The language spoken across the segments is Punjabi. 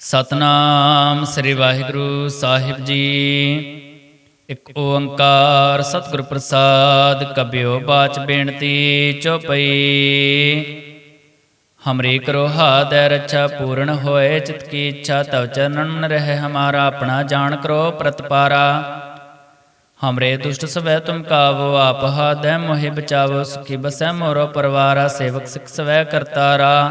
ਸਤਨਾਮ ਸ੍ਰੀ ਵਾਹਿਗੁਰੂ ਸਾਹਿਬ ਜੀ। ਇਕ ਓੰਕਾਰ ਸਤਿਗੁਰ ਪ੍ਰਸਾਦ ਕਬਿਓ ਬਾਚ ਬੇਨਤੀ ਚੁਪਈ। ਹਮਰੀ ਕਰੋ ਹਾਦੈ ਰੱਛਾ ਪੂਰਨ ਹੋਏ, ਚਿਤ ਕੀ ਇੱਛਾ ਤਵ ਚਰਨਨ ਰਹਿ, ਹਮਾਰਾ ਆਪਣਾ ਜਾਣ ਕਰੋ ਪ੍ਰਤਪਾਰਾ। ਹਮਰੇ ਦੁਸ਼ਟ ਸਵੈ ਤੁਮ ਕਾਵੋ, ਆਪ ਹਾਦੈ ਮੋਹਿ ਬਚਾਵੋ, ਸੁਖੀ ਬਸੈ ਮੋਰੋ ਪਰਵਾਰਾ, ਸੇਵਕ ਸਿਖ ਸਵੈ ਕਰਤਾਰਾ।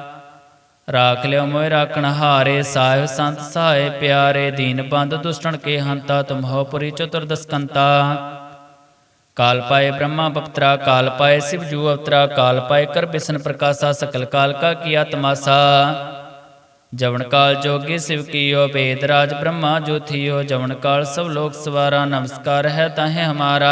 ਰਾਖ ਲਿਓ ਮੋਇ ਰਾਖਣ ਹਾਰੇ ਸਾਹਿਬ ਸੰਤ ਸਹਾਏ ਪਿਆਰੇ ਦੀਨ ਬੰਦ ਦੁਸ਼ਟਣ ਕੇ ਹੰਤਾ ਤੁਮ ਹੋ ਪੁਰੀ ਚਤੁਰਦਸ ਕੰਤਾ ਕਾਲ ਪਾਏ ਬ੍ਰਹਮਾ ਬਪਤਰਾ ਕਾਲ ਪਾਏ ਸਿਵ ਜੂ ਅਵਤਰਾ ਕਾਲ ਪਾਏ ਕਰ ਬਿਸ਼ਨ ਪ੍ਰਕਾਸ਼ਾ ਸਕਲ ਕਾਲ ਕਾ ਕੀਆ ਤਮਾਸਾ ਜਵਨ ਕਾਲ ਜੋਗੀ ਸਿਵ ਕੀਓ ਬੇਦ ਰਾਜ ਬ੍ਰਹਮਾ ਜੋ ਥੀਓ ਜਵਨ ਕਾਲ ਸਭ ਲੋਕ ਸਵਾਰਾ ਨਮਸਕਾਰ ਹੈ ਤਾਹੇ ਹਮਾਰਾ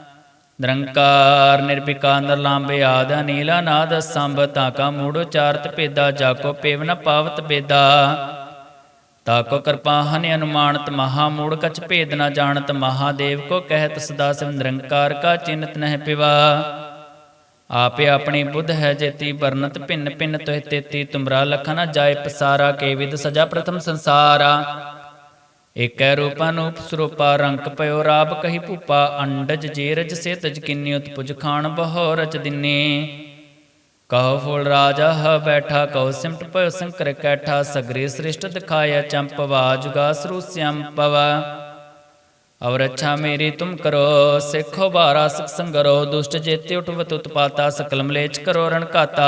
ਨਿਰੰਕਾਰ ਨਿਰਭਿਕਾ ਨਿਰਲਾਂਬੇ ਆਦ ਨੀਲਾ ਨਾਦ ਸੰਭ ਤਾਕਾ ਮੂੜ ਉਚਾਰਤ ਭੇਦਾ ਜਾਕੋ ਪੇਵ ਨ ਪਾਵਤ ਬੇਦਾ ਤਾਕੋ ਕਿਰਪਾ ਹਨ ਅਨੁਮਾਨਤ ਮਹਾ ਮੂੜ, ਕਛ ਭੇਦ ਨ ਜਾਣਤ ਮਹਾਦੇਵ ਕੋ ਕਹਿਤ ਸਦਾ ਸਿਵ ਨਿਰੰਕਾਰ ਕਾ ਚਿੰਤ ਨਹਿ ਪਿਵਾ। ਆਪੇ ਆਪਣੀ ਬੁੱਧ ਹੈ ਜੇਤੀ ਵਰਨਤ ਭਿੰਨ ਭਿੰਨ ਤੋਹਿ ਤੇਤੀ, ਤੁਮਰਾ ਲਖਨ ਜਾਏ ਪਸਾਰਾ, ਕੇ ਵਿਦ ਸਜਾ ਪ੍ਰਥਮ ਸੰਸਾਰਾ। ਏਕੈ ਰੂਪਾ ਨੂਪ ਰੰਕ ਪਇਓ ਰਾਬ ਕਹੀ ਭੂਪਾ, ਅੰਡਜ ਜੇਰਜ ਸੇ ਤਜ ਕਿੰਨੀ ਉਤਪੁਜ ਖਾਨ ਬਹੁ ਰਚ ਦਿਨੇ। ਕਹੋ ਫੂਲ ਰਾਜਾ ਹ ਬੈਠਾ, ਕਹੋ ਸਿਮਟ ਪਇਓ ਸੰਕਰ ਕੈਠਾ, ਸਗਰੇ ਸ੍ਰਿਸ਼ਟ ਦਿਖਾਇਆ ਚੰਪਵਾ ਜੁਗਾ ਸਰੂ ਪਵਾ। ਔਰ ਅੱਛਾ ਮੇਰੀ ਤੁਮ ਕਰੋ, ਸਿੱਖੋ ਬਾਰਾ ਸਖ ਸੰਗਰੋ ਦੁਸ਼ਟ ਜੇਤੇ ਉਠਵਤ ਉਤਪਾਤਾ ਸਕਲ ਮਲੇਚ ਕਰੋ ਰਣਕਾਤਾ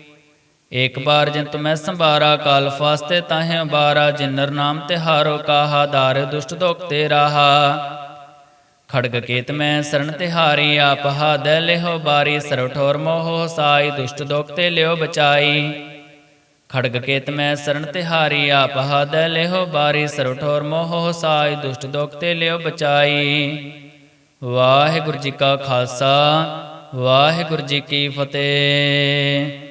ਏਕ ਬਾਰ ਜਿਨ ਮੈਂ ਸੰਭਾਰਾ, ਕਾਲ ਫਾਸਤੇ ਤਾਹੇ ਬਾਰਾ ਜਿਨਰ ਨਾਮ ਤਿਹਾਰੋ ਕਾਹਾ, ਦਾਰ ਦੁਸ਼ਟ ਦੋਖ ਤੇ ਰਾਹਾ। ਖੜਗ ਕੇਤ ਮੈਂ ਸਰਣ ਤਿਹਾਰੀ ਆਪ ਹਾਦੈ ਲਿਹੋ ਬਾਰੀ ਸਰਵ ਠੋਰ ਮੋਹ ਸਾਈ, ਦੁਸ਼ਟ ਦੋਖ ਤੇ ਲਿਓ ਬਚਾਈ। ਖੜਗ ਕੇਤ ਮੈਂ ਸਰਣ ਤਿਹਾਰੀ ਆਪ ਹਾਦੈ ਲਿਹੋ ਬਾਰੀ ਸਰਵ ਠੋਰ ਮੋਹ ਸਾਈ, ਦੁਸ਼ਟ ਦੋਖ ਤੇ ਲਿਓ ਬਚਾਈ। ਵਾਹਿਗੁਰੂ ਜੀ ਕਾ ਖਾਲਸਾ, ਵਾਹਿਗੁਰੂ ਜੀ ਕੀ ਫਤਿਹ।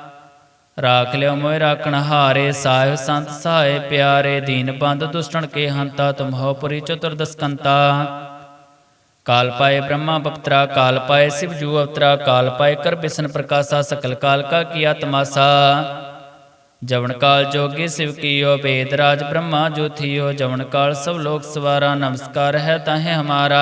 ਰਾਖ ਲਿਓ ਮੋਇ ਰਾਖਣ ਹਾਰੇ ਸਾਹਿਬ ਸੰਤ ਸਹਾਏ ਪਿਆਰੇ ਦੀਨ ਬੰਦ ਦੁਸ਼ਟਣ ਕੇ ਹੰਤਾ ਤੁਮ ਹੋ ਪੁਰੀ ਚਤੁਰਦਸ ਕੰਤਾ ਕਾਲ ਪਾਏ ਬ੍ਰਹਮਾ ਬਪਤਰਾ ਕਾਲ ਪਾਏ ਸਿਵ ਜੂ ਅਵਤਰਾ ਕਾਲ ਪਾਏ ਕਰ ਬਿਸ਼ਨ ਪ੍ਰਕਾਸ਼ਾ ਸਕਲ ਕਾਲ ਕਾ ਕੀਆ ਤਮਾਸਾ ਜਵਨ ਕਾਲ ਜੋਗੀ ਸਿਵ ਕੀਓ ਵੇਦ ਰਾਜ ਬ੍ਰਹਮਾ ਜੋਥੀਓ ਜਵਨ ਕਾਲ ਸਭ ਲੋਕ ਸਵਾਰਾ ਨਮਸਕਾਰ ਹੈ ਤਾਹੇ ਹਮਾਰਾ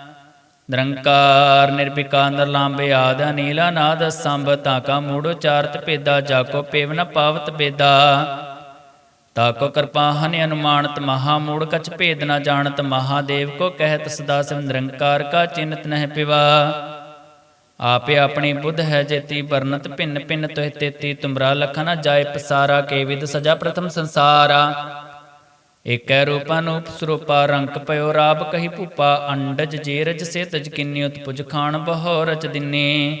ਨਿਰੰਕਾਰ ਨਿਰਭਿਕਾ ਨਿਰਲਾਂਬੇ ਆਦ ਨੀਲਾ ਨਾਦ ਸੰਭ ਤਾਕਾ ਮੂੜ ਉਚਾਰਤ ਭੇਦਾ ਜਾਕੋ ਪੇਵ ਨ ਪਾਵਤ ਬੇਦਾ ਤਾਕੋ ਕਿਰਪਾ ਹਨ ਅਨੁਮਾਨਤ ਮਹਾ ਮੂੜ, ਕਛ ਭੇਦ ਨ ਜਾਣਤ ਮਹਾਦੇਵ ਕੋ ਕਹਿਤ ਸਦਾ ਸਿਵ ਨਿਰੰਕਾਰ ਕਾ ਚਿੰਤ ਨਹਿ ਪਿਵਾ। ਆਪੇ ਆਪਣੀ ਬੁੱਧ ਹੈ ਜੇਤੀ ਵਰਨਤ ਭਿੰਨ ਭਿੰਨ ਤੋਹਿ ਤੇਤੀ, ਤੁਮਰਾ ਲਖਨ ਜਾਏ ਪਸਾਰਾ, ਕੇ ਵਿਦ ਸਜਾ ਪ੍ਰਥਮ ਸੰਸਾਰਾ। ਏਕੈ ਰੂਪਾ ਨੂਪ ਰੰਕ ਪਇਓ ਰਾਬ ਕਹੀ ਭੂਪਾ, ਅੰਡਜ ਜੇਰਜ ਸੇ ਤਜ ਕਿੰਨੀ ਉਤਪੁਜ ਖਾਨ ਬਹੁ ਰਚ ਦਿਨੇ।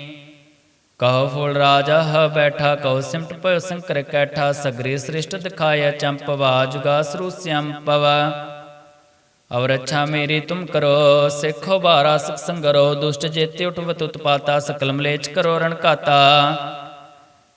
ਕਹੋ ਫੂਲ ਰਾਜਾ ਹ ਬੈਠਾ, ਕਹੋ ਸਿਮਟ ਪਇਓ ਸੰਕਰ ਕੈਠਾ, ਸਗਰੇ ਸ੍ਰਿਸ਼ਟ ਦਿਖਾਇਆ ਚੰਪਵਾ ਜੁਗਾ ਸਰੂ ਪਵਾ ਔਰ ਅੱਛਾ ਮੇਰੀ ਤੁਮ ਕਰੋ, ਸਿੱਖੋ ਬਾਰਾ ਸਿਖ ਸੰਗਰੋ ਦੁਸ਼ਟ ਜੇਤੇ ਉਠਵਤ ਉਤਪਾਤਾ ਸਕਲ ਮਲੇਚ ਕਰੋ ਰਣਕਾਤਾ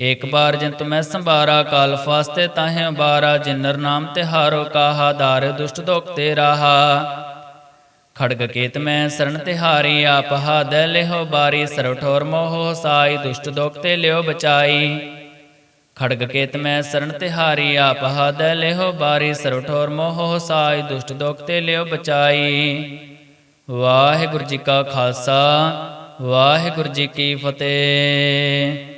ਏਕ ਬਾਰ ਜਿਨ ਤੁਮੈ ਸੰਭਾਰਾ, ਕਾਲ ਫਾਸਤੇ ਤਾਹੇ ਬਾਰਾ ਜਿਨਰ ਨਾਮ ਤਿਹਾਰੋ ਕਾਹਾ, ਦਾਰ ਦੁਸ਼ਟ ਦੋਖ ਤੇ ਰਾਹਾ। ਖੜਗ ਕੇਤ ਮੈਂ ਸਰਣ ਤਿਹਾਰੀ ਆਪ ਹਾਦੈ ਲਿਹੋ ਬਾਰੀ ਸਰਵ ਠੋਰ ਮੋਹ ਸਾਈ, ਦੁਸ਼ਟ ਦੋਖ ਤੇ ਲਿਓ ਬਚਾਈ। ਖੜਗ ਕੇਤ ਮੈਂ ਸਰਣ ਤਿਹਾਰੀ ਆਪ ਹਾਦੈ ਲਿਹੋ ਬਾਰੀ ਸਰਵ ਠੋਰ ਮੋਹ ਸਾਈ, ਦੁਸ਼ਟ ਦੋਖ ਤੇ ਲਿਓ ਬਚਾਈ। ਵਾਹਿਗੁਰੂ ਜੀ ਕਾ ਖਾਲਸਾ, ਵਾਹਿਗੁਰੂ ਜੀ ਕੀ ਫਤਿਹ।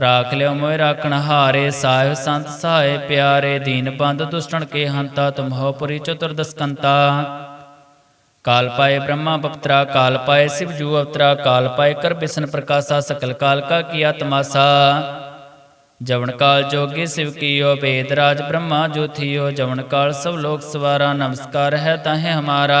ਰਾਖ ਲਿਓ ਮੋਇ ਰਾਖਣ ਹਾਰੇ ਸਾਹਿਬ ਸੰਤ ਸਹਾਏ ਪਿਆਰੇ ਦੀਨ ਬੰਦ ਦੁਸ਼ਟਣ ਕੇ ਹੰਤਾ ਤੁਮਹੋ ਪੁਰੀ ਚਤੁਰਦਸ ਕੰਤਾ ਕਾਲ ਪਾਏ ਬ੍ਰਹਮਾ ਬਪਤਰਾ ਕਾਲ ਪਾਏ ਸਿਵ ਜੂ ਅਵਤਰਾ ਕਾਲ ਪਾਏ ਕਰ ਬਿਸ਼ਨ ਪ੍ਰਕਾਸ਼ਾ ਸਕਲ ਕਾਲ ਕਾ ਕੀਆ ਤਮਾਸਾ ਜਵਨ ਕਾਲ ਜੋਗੀ ਸਿਵ ਕੀਓ ਵੇਦ ਰਾਜ ਬ੍ਰਹਮਾ ਜੋਥੀਓ ਜਵਨ ਕਾਲ ਸਭ ਲੋਕ ਸਵਾਰਾ ਨਮਸਕਾਰ ਹੈ ਤਾਹੇ ਹਮਾਰਾ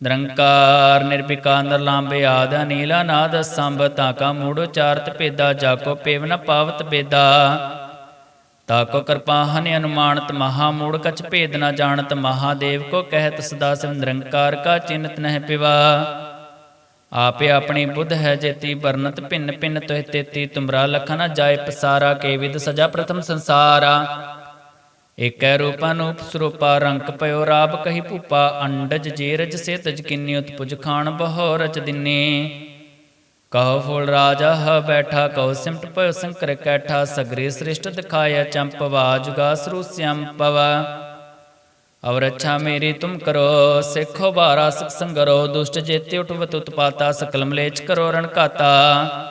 ਨਿਰੰਕਾਰ ਨਿਰਭਿਕਾ ਨਿਰਲਾਂਬੇ ਆਦ ਨੀਲਾ ਨਾਦ ਸੰਭ ਤਾਕਾ ਮੂੜ ਉਚਾਰਤ ਭੇਦਾ ਜਾਕੋ ਪੇਵ ਨ ਪਾਵਤ ਬੇਦਾ ਤਾਕੋ ਕਿਰਪਾ ਹਨਿ ਅਨੁਮਾਨਤ ਮਹਾ ਮੂੜ, ਕਛ ਭੇਦ ਨ ਜਾਣਤ ਮਹਾਦੇਵ ਕੋ ਕਹਿਤ ਸਦਾ ਸਿਵ ਨਿਰੰਕਾਰ ਕਾ ਚਿੰਤ ਨਹਿ ਪਿਵਾ। ਆਪੇ ਆਪਣੀ ਬੁੱਧ ਹੈ ਜੇਤੀ ਵਰਨਤ ਭਿੰਨ ਭਿੰਨ ਤੋਹਿ ਤੇਤੀ, ਤੁਮਰਾ ਲਖਨ ਜਾਏ ਪਸਾਰਾ, ਕੇ ਵਿਦ ਸਜਾ ਪ੍ਰਥਮ ਸੰਸਾਰਾ। ਏਕੈ ਰੂਪਾ ਨੂਪ ਰੰਕ ਪਇਓ ਰਾਬ ਕਹੀ ਭੂਪਾ, ਅੰਡਜ ਜੇਰਜ ਸੇ ਤਜ ਕਿੰਨੀ ਉਤਪੁਜ ਖਾਣ ਬਹੁ ਰਚ ਦਿਨੇ। ਕਹੋ ਫੂਲ ਰਾਜਾ ਹ ਬੈਠਾ, ਕਹੋ ਸਿਮਟ ਪਇਓ ਸੰਕਰ ਕੈਠਾ, ਸਗਰੇ ਸ੍ਰਿਸ਼ਟ ਦਿਖਾਇਆ ਚੰਪਵਾ ਜੁਗਾ ਸਰੂ ਪਵਾ। ਔਰ ਅੱਛਾ ਮੇਰੀ ਤੁਮ ਕਰੋ, ਸਿੱਖੋ ਬਾਰਾ ਸਿਖ ਸੰਗਰੋ, ਦੁਸ਼ਟ ਜੇਤੇ ਉਠਵਤ ਉਤਪਾਤਾ ਸਕਲ ਮਲੇਚ ਕਰੋ ਰਣਕਾਤਾ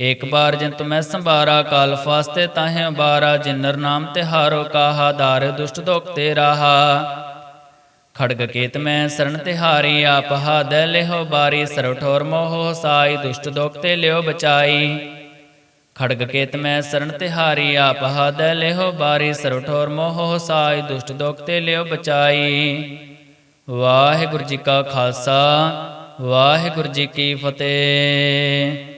ਏਕ ਬਾਰ ਜਿਨ ਮੈਂ ਸੰਭਾਰਾ, ਕਾਲ ਫਾਸਤੇ ਤਾਹੇ ਬਾਰਾ ਜਿਨਰ ਨਾਮ ਤਿਹਾਰੋ ਕਾਹਾ, ਦਾਰ ਦੁਸ਼ਟ ਦੋਖ ਤੇ ਰਾਹਾ। ਖੜਗ ਕੇਤ ਮੈਂ ਸਰਣ ਤਿਹਾਰੀ ਆਪ ਹਾਦੈ ਲਿਹੋ ਬਾਰੀ ਸਰਵ ਠੋਰ ਮੋਹ ਸਾਈ, ਦੁਸ਼ਟ ਦੋਖ ਤੇ ਲਿਓ ਬਚਾਈ। ਖੜਗ ਕੇਤ ਮੈਂ ਸਰਣ ਤਿਹਾਰੀ ਆਪ ਹਾਦੈ ਲਿਹੋ ਬਾਰੀ ਸਰਵ ਠੋਰ ਮੋਹ ਸਾਈ, ਦੁਸ਼ਟ ਦੋਖ ਤੇ ਲਿਓ ਬਚਾਈ। ਵਾਹਿਗੁਰੂ ਜੀ ਕਾ ਖਾਲਸਾ, ਵਾਹਿਗੁਰੂ ਜੀ ਕੀ ਫਤਿਹ।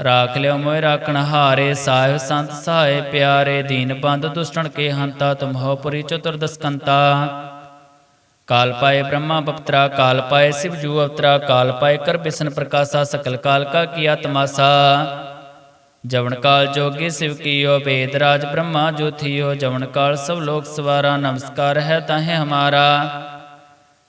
ਰਾਖ ਲਿਓ ਮੋਇ ਰਾਖਣ ਹਾਰੇ ਸਾਹਿਬ ਸੰਤ ਸਹਾਏ ਪਿਆਰੇ ਦੀਨ ਬੰਦ ਦੁਸ਼ਟਣ ਕੇ ਹੰਤਾ ਤੁਮ ਹੋ ਪੁਰੀ ਚਤੁਰਦਸ ਕੰਤਾ ਕਾਲ ਪਾਏ ਬ੍ਰਹਮਾ ਬਪਤਰਾ ਕਾਲ ਪਾਏ ਸਿਵ ਜੂ ਅਵਤਰਾ ਕਾਲ ਪਾਏ ਕਰ ਬਿਸ਼ਨ ਪ੍ਰਕਾਸ਼ਾ ਸਕਲ ਕਾਲ ਕਾ ਕੀਆ ਤਮਾਸਾ ਜਵਨ ਕਾਲ ਜੋਗੀ ਸਿਵ ਕੀਓ ਵੇਦ ਰਾਜ ਬ੍ਰਹਮਾ ਜੋ ਥੀਓ ਜਵਨ ਕਾਲ ਸਭ ਲੋਕ ਸਵਾਰਾ ਨਮਸਕਾਰ ਹੈ ਤਾਹੇ ਹਮਾਰਾ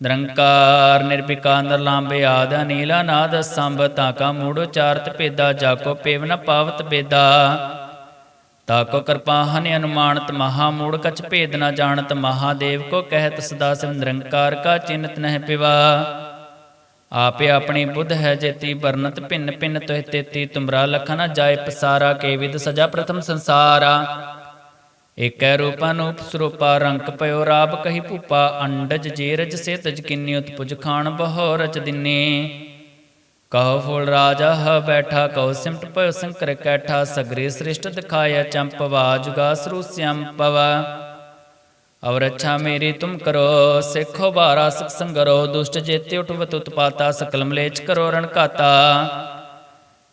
ਨਿਰੰਕਾਰ ਨਿਰਭਿਕਾਰ ਨਿਰਲਾਂਬੇ ਆਦ ਅਨੀਲਾ ਨਾਦ ਸੰਭ ਤਾਕਾ ਮੂੜ ਉਚਾਰਤ ਭੇਦਾ ਜਾਕੋ ਪੇਵ ਨ ਪਾਵਤ ਬੇਦਾ ਤਾਕੋ ਕਿਰਪਾ ਹਨਿ ਅਨੁਮਾਨਤ ਮਹਾ ਮੂੜ, ਕਛ ਭੇਦ ਨ ਜਾਣਤ ਮਹਾਦੇਵ ਕੋ ਕਹਿਤ ਸਦਾ ਸਿਵ ਨਿਰੰਕਾਰ ਕਾ ਚਿੰਤ ਨਹਿ ਪਿਵਾ। ਆਪੇ ਆਪਣੀ ਬੁੱਧ ਹੈ ਜੇਤੀ ਵਰਨਤ ਭਿੰਨ ਭਿੰਨ ਤੋਹਿ ਤੇਤੀ, ਤੁਮਰਾ ਲਖਨ ਜਾਏ ਪਸਾਰਾ, ਕੇ ਵਿਦ ਸਜਾ ਪ੍ਰਥਮ ਸੰਸਾਰਾ। ਏਕੈ ਰੂਪਾ ਨੂਪ ਰੰਕ ਪਇਓ ਰਾਬ ਕਹੀ ਭੂਪਾ, ਅੰਡਜ ਜੇਰਜ ਸੇ ਤਜ ਕਿੰਨੀ ਉਤਪੁਜ ਖਾਣ ਬਹੁ ਰਚ ਦਿਨੇ। ਕਹੋ ਫੁਲ ਰਾਜਾ ਹ ਬੈਠਾ, ਕਹੋ ਸਿਮਟ ਪਇਓ ਸੰਕਰ ਕੈਠਾ, ਸਗਰੇ ਸ੍ਰਿਸ਼ਟ ਦਿਖਾਇਆ ਚੰਪਵਾ ਜੁਗਾ ਸਰੂਸਿਅਮ ਪਵਾ। ਔਰ ਅੱਛਾ ਮੇਰੀ ਤੁਮ ਕਰੋ, ਸਿੱਖੋ ਬਾਰਾ ਸਿਖ ਸੰਗਰੋ, ਦੁਸ਼ਟ ਜੇਤੇ ਉਠਵਤ ਉਤਪਾਤਾ ਸਕਲ ਮਲੇਚ ਕਰੋ ਰਣਕਾਤਾ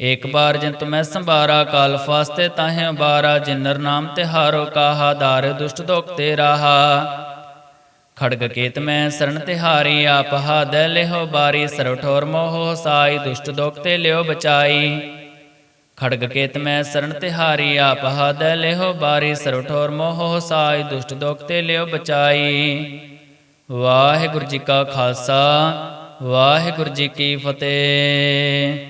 ਏਕ ਬਾਰ ਜਿਨ ਮੈਂ ਸੰਭਾਰਾ, ਕਾਲ ਫਾਸਤੇ ਤਾਹੇ ਉਬਾਰਾ ਜਿਨਰ ਨਾਮ ਤਿਹਾਰੋ ਕਾਹਾ, ਦਾਰ ਦੁਸ਼ਟ ਦੋਖ ਤੇ ਰਾਹਾ। ਖੜਗ ਕੇਤ ਮੈਂ ਸਰਣ ਤਿਹਾਰੀ ਆਪ ਹਾਦੈ ਲਿਹੋ ਬਾਰੀ ਸਰਵ ਠੋਰ ਮੋਹ ਸਾਈ, ਦੁਸ਼ਟ ਦੋਖ ਤੇ ਲਿਓ ਬਚਾਈ। ਖੜਗ ਕੇਤ ਮੈਂ ਸਰਣ ਤਿਹਾਰੀ ਆਪ ਹਾਦੈ ਲਿਹੋ ਬਾਰੀ ਸਰਵ ਠੋਰ ਮੋਹ ਸਾਈ, ਦੁਸ਼ਟ ਦੋਖ ਤੇ ਲਿਓ ਬਚਾਈ। ਵਾਹਿਗੁਰੂ ਜੀ ਕਾ ਖਾਲਸਾ, ਵਾਹਿਗੁਰੂ ਜੀ ਕੀ ਫਤਿਹ।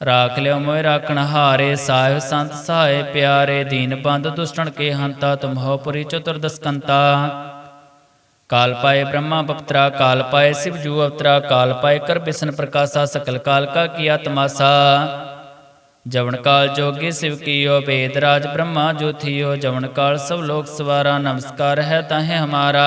ਰਾਖ ਲਿਓ ਮੋਇ ਰਾਖਣ ਹਾਰੇ ਸਾਹਿਬ ਸੰਤ ਸਹਾਏ ਪਿਆਰੇ ਦੀਨ ਬੰਦ ਦੁਸ਼ਟਣ ਕੇ ਹੰਤਾ ਤੁਮ ਹੋ ਪੁਰੀ ਚਤੁਰਦਸ ਕੰਤਾ ਕਾਲ ਪਾਏ ਬ੍ਰਹਮਾ ਬਪਤਰਾ ਕਾਲ ਪਾਏ ਸਿਵ ਜੂ ਅਵਤਰਾ ਕਾਲ ਪਾਏ ਕਰ ਬਿਸ਼ਨ ਪ੍ਰਕਾਸ਼ਾ ਸਕਲ ਕਾਲ ਕਾ ਕੀਆ ਤਮਾਸਾ ਜਵਨ ਕਾਲ ਜੋਗੀ ਸਿਵ ਕੀਓ ਵੇਦ ਰਾਜ ਬ੍ਰਹਮਾ ਜੋ ਥੀਓ ਜਵਨ ਕਾਲ ਸਭ ਲੋਕ ਸਵਾਰਾ ਨਮਸਕਾਰ ਹੈ ਤਾਹੇ ਹਮਾਰਾ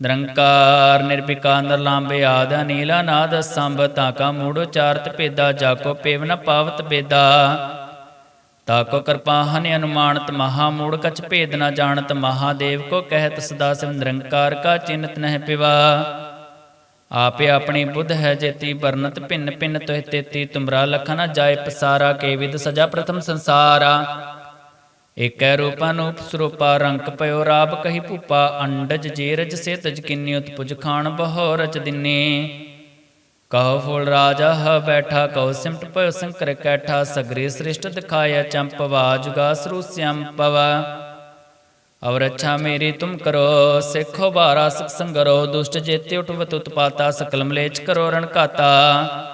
ਨਿਰੰਕਾਰ ਨਿਰਭਿਕਾਰ ਨਿਰਲਾਂਬੇ ਆਦ ਨੀਲਾ ਨਾਦ ਸੰਭ ਤਾਕਾ ਮੂੜ ਉਚਾਰਤ ਭੇਦਾ ਜਾਕੋ ਪੇਵ ਨ ਪਾਵਤ ਬੇਦਾ ਤਾਕੋ ਕਿਰਪਾ ਹਨ ਅਨੁਮਾਨਤ ਮਹਾ ਮੂੜ, ਕਛ ਭੇਦ ਨ ਜਾਣਤ ਮਹਾਦੇਵ ਕੋ ਕਹਿਤ ਸਦਾ ਸਿਵ ਨਿਰੰਕਾਰ ਕਾ ਚਿੰਤ ਨਹਿ ਪਿਵਾ। ਆਪੇ ਆਪਣੀ ਬੁੱਧ ਹੈ ਜੇਤੀ ਵਰਨਤ ਭਿੰਨ ਭਿੰਨ ਤੋਹਿ ਤੇਤੀ, ਤੁਮਰਾ ਲਖਨ ਜਾਏ ਪਸਾਰਾ, ਕੇ ਵਿਦ ਸਜਾ ਪ੍ਰਥਮ ਸੰਸਾਰਾ। ਏਕੈ ਰੂਪਾ ਨੂਪ ਰੰਕ ਪਇਓ ਰਾਬ ਕਹੀ ਭੂਪਾ, ਅੰਡਜ ਜੇਰਜ ਸੇ ਤਜ ਕਿੰਨੀ ਉਤਪੁਜ ਖਾਨ ਬਹੁ ਰਚ ਦਿਨੇ। ਕਹੋ ਫੂਲ ਰਾਜਾ ਹ ਬੈਠਾ, ਕਹੋ ਸਿਮਟ ਪਇਓ ਸੰਕਰ ਕੈਠਾ, ਸਗਰੀ ਸ੍ਰਿਸ਼ਟ ਦਿਖਾਇਆ ਚੰਪਵਾ ਜੁਗਾ ਸਰੂਸਿਅਮ ਪਵਾ ਔਰ ਅੱਛਾ ਮੇਰੀ ਤੁਮ ਕਰੋ, ਸਿੱਖੋ ਬਾਰਾ ਸਿਖ ਸੰਗਰੋ, ਦੁਸ਼ਟ ਜੇਤੇ ਉਠਵਤ ਉਤਪਾਤਾ ਸਕਲ ਮਲੇਚ ਕਰੋ ਰਣਕਾਤਾ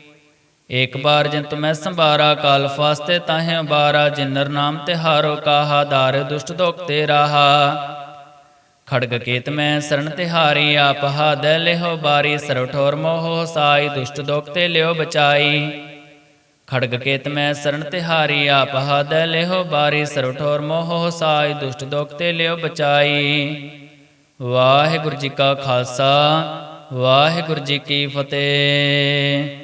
ਏਕ ਬਾਰ ਜਿਨ ਮੈਂ ਸੰਭਾਰਾ, ਕਾਲ ਫਾਸਤੇ ਤਾਹੇ ਬਾਰਾ ਜਿਨਰ ਨਾਮ ਤਿਹਾਰੋ ਕਾਹਾ, ਦਾਰ ਦੁਸ਼ਟ ਦੋਖ ਤੇ ਰਾਹਾ। ਖੜਗ ਕੇਤ ਮੈਂ ਸਰਣ ਤਿਹਾਰੀ ਆਪ ਹਾਦੈ ਲਿਹੋ ਬਾਰੀ ਸਰਵ ਠੋਰ ਮੋਹ ਸਾਈ, ਦੁਸ਼ਟ ਦੋਖ ਤੇ ਲਿਓ ਬਚਾਈ। ਖੜਗ ਕੇਤ ਮੈਂ ਸਰਣ ਤਿਹਾਰੀ ਆਪ ਹਾਦੈ ਲਿਹੋ ਬਾਰੀ ਸਰਵ ਠੋਰ ਮੋਹ ਸਾਈ, ਦੁਸ਼ਟ ਦੋਖ ਤੇ ਲਿਓ ਬਚਾਈ। ਵਾਹਿਗੁਰੂ ਜੀ ਕਾ ਖਾਲਸਾ, ਵਾਹਿਗੁਰੂ ਜੀ ਕੀ ਫਤਿਹ।